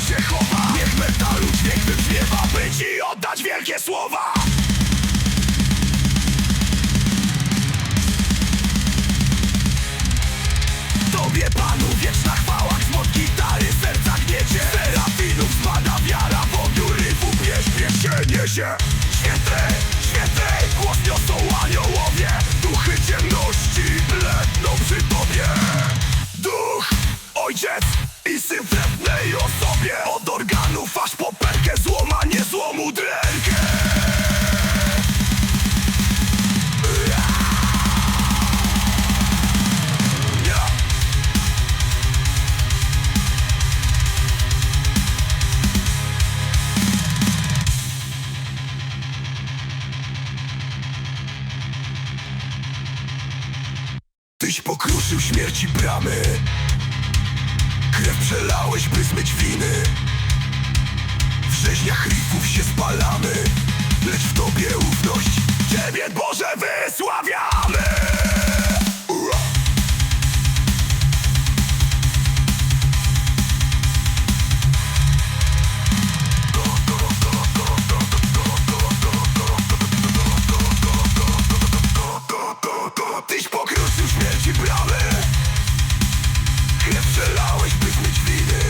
życia się chowa. Niech metalu dźwięk wybrzmiewa By ci oddać wielkie słowa. Tobie Panu wieczna chwała Grzmot gitary, serca gniecie. Serafinów spada wiara W ogniu ryfu pieśń, się niesie. Święty, święty Głos niosą aniołowie Duchy Tyś pokruszył śmierci bramy. Krew przelałeś, by zmyć winy. W rzeźniach rifów się spalamy śmierci bramy. Krew przelałeś, by zmyć winy.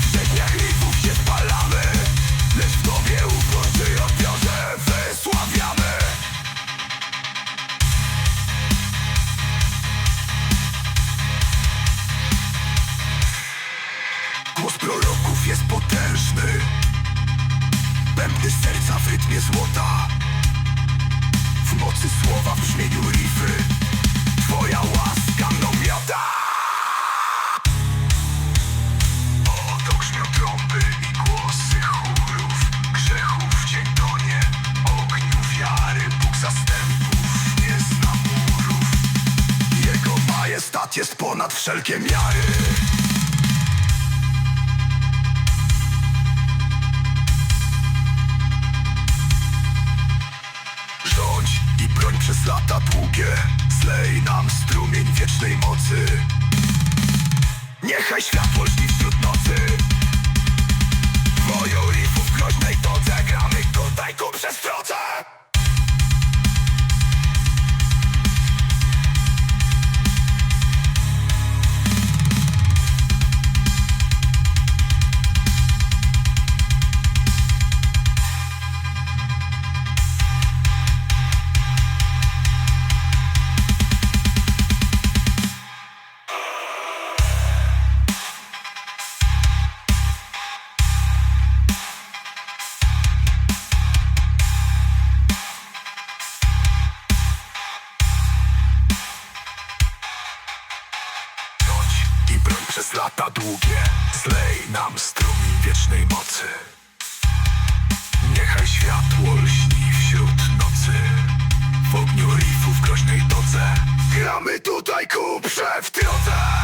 W rzeźniach rifów się spalamy. Lecz w Tobie i odbiorze wysławiamy. Głos proroków jest potężny. Bębny serca w rytmie złota. W mocy słowa w brzmieniu rify Twoja łaska mną miota Oto grzmią trąby i głosy chórów. Grzechów dzień tonie. Ogniu wiary Bóg zastępów Nie zna Jego majestat jest ponad wszelkie miary. Rządź i broń przez lata długie Zlej nam strumień wiecznej mocy. Niechaj światło lśni wśród nocy. Twoją rifów przez lata długie. Zlej nam strumień wiecznej mocy. Niechaj światło lśni wśród nocy. W ogniu rifów groźnej todze. Gramy tutaj ku przewtrodze